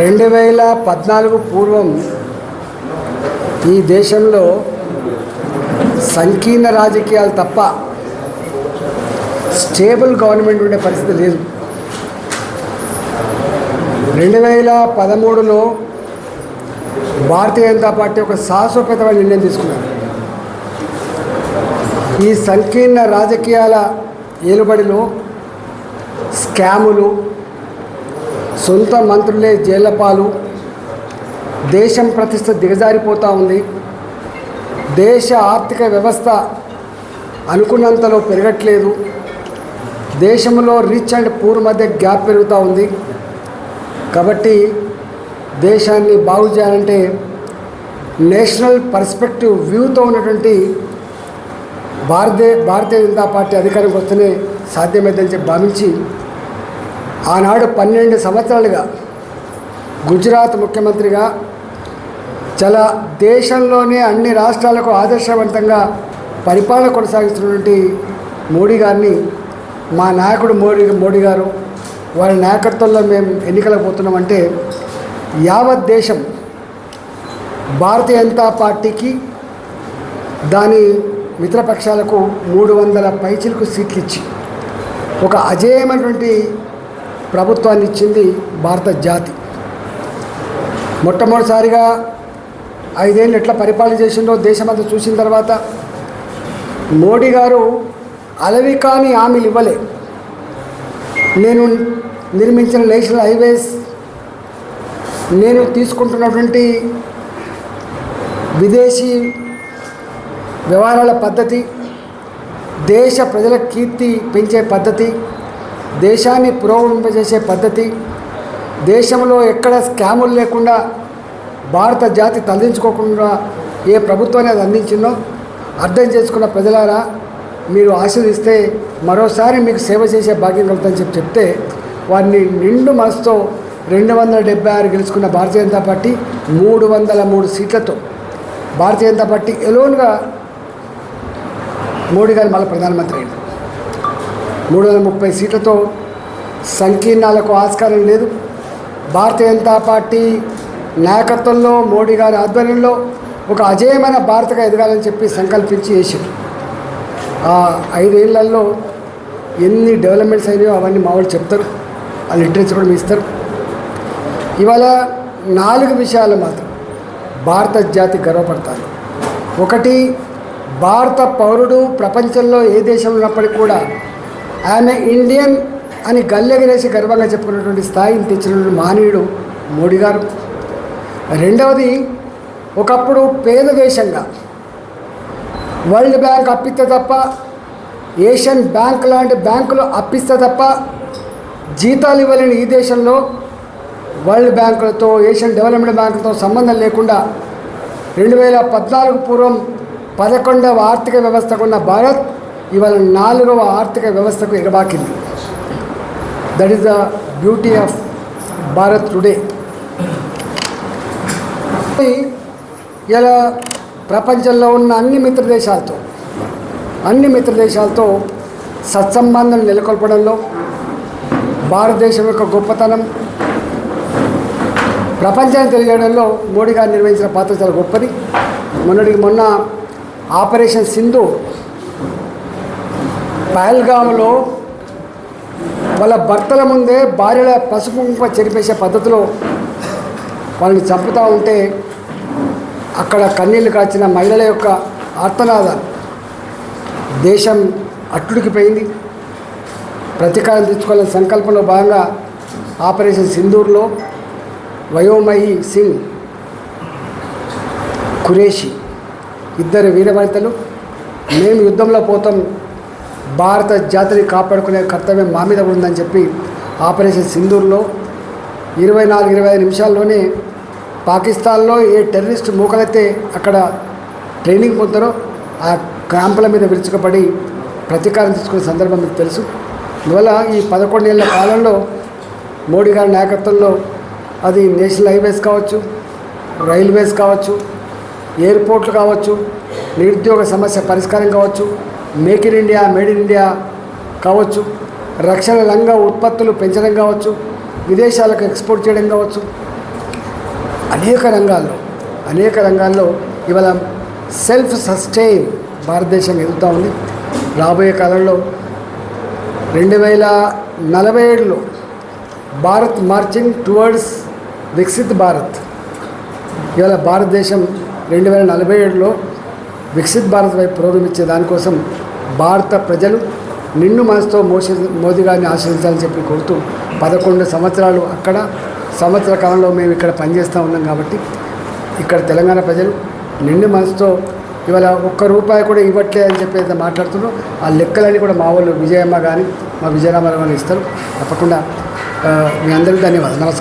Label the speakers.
Speaker 1: రెండు వేల పద్నాలుగు పూర్వం ఈ దేశంలో సంకీర్ణ రాజకీయాలు తప్ప స్టేబుల్ గవర్నమెంట్ ఉండే పరిస్థితి లేదు. రెండు వేల పదమూడులో భారతీయ జనతా పార్టీ ఒక సాహసోపేతమైన నిర్ణయం తీసుకున్నారు. ఈ సంకీర్ణ రాజకీయాల ఏలుబడిలో స్కాములు సొంత మంత్రులే జైలపాలు దేశం ప్రతిష్ట దిగజారిపోతూ ఉంది. దేశ ఆర్థిక వ్యవస్థ అనుకున్నంతలో పెరగట్లేదు. దేశంలో రిచ్ అండ్ పూర్ మధ్య గ్యాప్ పెరుగుతూ ఉంది. కాబట్టి దేశాన్ని బాగు చేయాలంటే నేషనల్ పర్స్పెక్టివ్ వ్యూతో ఉన్నటువంటి భారతీయ భారతీయ జనతా పార్టీ అధికారంకి వస్తేనే సాధ్యమైందని చెప్పి భావించి ఆనాడు పన్నెండు సంవత్సరాలుగా గుజరాత్ ముఖ్యమంత్రిగా చాలా దేశంలోనే అన్ని రాష్ట్రాలకు ఆదర్శవంతంగా పరిపాలన కొనసాగిస్తున్నటువంటి మోడీ గారిని మా నాయకుడు మోడీ మోడీ గారు వారి నాయకత్వంలో మేము ఎన్నికలకు పోతున్నామంటే యావత్ దేశం భారతీయ జనతా పార్టీకి దాని మిత్రపక్షాలకు మూడు వందల పైచిలకు సీట్లు ఇచ్చి ఒక అజేయమైనటువంటి ప్రభుత్వాన్ని ఇచ్చింది భారత జాతి. మొట్టమొదటిసారిగా ఐదేళ్ళు ఎట్లా పరిపాలన చేసిందో దేశమంతా చూసిన తర్వాత మోడీ గారు అలవి కాని హామీలు ఇవ్వలే. నేను నిర్మించిన నేషనల్ హైవేస్ నేను తీసుకుంటున్నటువంటి విదేశీ వ్యవహారాల పద్ధతి దేశ ప్రజల కీర్తి పెంచే పద్ధతి దేశాన్ని పురోగమింపజేసే పద్ధతి దేశంలో ఎక్కడ స్కాములు లేకుండా భారత జాతి తలదించుకోకుండా ఏ ప్రభుత్వాన్ని అది అందించిందో అర్థం చేసుకున్న ప్రజలారా మీరు ఆశీర్దిస్తే మరోసారి మీకు సేవ చేసే భాగ్యం కలుగుతుందని చెప్పి చెప్తే వారిని నిండు మనసుతో రెండు వందల డెబ్బై ఆరు గెలుచుకున్న భారతీయ జనతా పార్టీ మూడు వందల మూడు సీట్లతో భారతీయ జనతా పార్టీ ఎలోన్గా మోడీ గారు మళ్ళీ ప్రధానమంత్రి అయింది మూడు వందల ముప్పై సీట్లతో సంకీర్ణాలకు ఆస్కారం లేదు. భారతీయ జనతా పార్టీ నాయకత్వంలో మోడీ గారి ఆధ్వర్యంలో ఒక అజేయమైన భారతగా ఎదగాలని చెప్పి సంకల్పించి వేసారు ఆ ఐదేళ్ళలో ఎన్ని డెవలప్మెంట్స్ అయినాయో అవన్నీ మా వాళ్ళు చెప్తారు. ఆ లిటరేచర్ కూడా ఇస్తారు. ఇవాళ నాలుగు విషయాలు మాత్రం భారత జాతి గర్వపడతారు. ఒకటి భారత పౌరుడు ప్రపంచంలో ఏ దేశంలో ఉన్నప్పటికీ కూడా ఆమె ఇండియన్ అని గల్లెగరేసి గర్వంగా చెప్పుకున్నటువంటి స్థాయిని తెచ్చినటువంటి మానవుడు మోడీ గారు. రెండవది ఒకప్పుడు పేద దేశంగా వరల్డ్ బ్యాంక్ అప్పిస్తే తప్ప ఏషియన్ బ్యాంక్ లాంటి బ్యాంకులు అప్పిస్తే తప్ప జీతాలు ఇవ్వలేని ఈ దేశంలో వరల్డ్ బ్యాంకులతో ఏషియన్ డెవలప్మెంట్ బ్యాంకులతో సంబంధం లేకుండా రెండు వేల పద్నాలుగు పూర్వం పదకొండవ ఆర్థిక వ్యవస్థకున్న భారత్ ఇవాళ నాలుగవ ఆర్థిక వ్యవస్థకు ఎగబాకింది. That is the beauty of Bharat today ఇలా ప్రపంచంలో ఉన్న అన్ని మిత్ర దేశాలతో అన్ని మిత్ర దేశాలతో సత్సంబంధం నెలకొల్పడంలో భారతదేశం యొక్క గొప్పతనం ప్రపంచాన్ని తెలియడంలో మోడీ గారు నిర్వహించిన పాత్ర చాలా గొప్పది. మొన్నటికి మొన్న ఆపరేషన్ సింధు పహల్గామ్లో వాళ్ళ భర్తల ముందే భార్యల పసుపు చెరిపేసే పద్ధతిలో వాళ్ళని చంపుతూ ఉంటే అక్కడ కన్నీళ్ళు కాచిన మహిళల యొక్క ఆర్తనాదాలు దేశం అట్టుడికిపోయింది. ప్రతీకారం తెచ్చుకోవాలనే సంకల్పంలో భాగంగా ఆపరేషన్ సింధూర్లో వయోమయి సింగ్ ఖురేషి ఇద్దరు వీరవనితలు. మేము యుద్ధంలో పోతాం. భారత జాతిని కాపాడుకునే కర్తవ్యం మా మీద ఉందని చెప్పి ఆపరేషన్ సింధూర్లో ఇరవై నాలుగు ఇరవై ఐదు నిమిషాల్లోనే పాకిస్తాన్లో ఏ టెర్రరిస్ట్ మూకలైతే అక్కడ ట్రైనింగ్ పొందారో ఆ క్యాంపుల మీద విరుచుకపడి ప్రతీకారం తీసుకునే సందర్భం మీకు తెలుసు. అందువల్ల ఈ పదకొండేళ్ళ కాలంలో మోడీ గారి నాయకత్వంలో అది నేషనల్ హైవేస్ కావచ్చు రైల్వేస్ కావచ్చు ఎయిర్పోర్ట్లు కావచ్చు నిరుద్యోగ సమస్య పరిష్కారం కావచ్చు make in India made in India కావచ్చు. రక్షణ రంగ ఉత్పత్తులు పెంచడం కావచ్చు. విదేశాలకు ఎక్స్పోర్ట్ చేయడం కావచ్చు. అనేక రంగాల్లో అనేక రంగాల్లో ఇవాళ సెల్ఫ్ సస్టైన్ భారతదేశం ఎదుగుతూ ఉంది. రాబోయే కాలంలో రెండు వేల నలభై ఏడులో భారత్ మార్చింగ్ టువర్డ్స్ వికసిత్ భారత్. ఇవాళ భారతదేశం రెండు వేల నలభై ఏడులో వికసిత్ భారత్ వైపు పురోగమించే దానికోసం భారత ప్రజలు నిండు మనసుతో మోసే మోదీ గారిని ఆశ్రయించాలని చెప్పి కోరుతూ పదకొండు సంవత్సరాలు అక్కడ సంవత్సర కాలంలో మేము ఇక్కడ పనిచేస్తూ ఉన్నాం కాబట్టి ఇక్కడ తెలంగాణ ప్రజలు నిండు మనసుతో ఇవాళ ఒక్క రూపాయి కూడా ఇవ్వట్లే అని చెప్పి అయితే మాట్లాడుతున్నాం ఆ లెక్కలన్నీ కూడా మా వాళ్ళు విజయమ్మ కానీ మా విజయరామారావు కానీ ఇస్తారు. తప్పకుండా మీ అందరికీ ధన్యవాదాలు. నమస్కారం.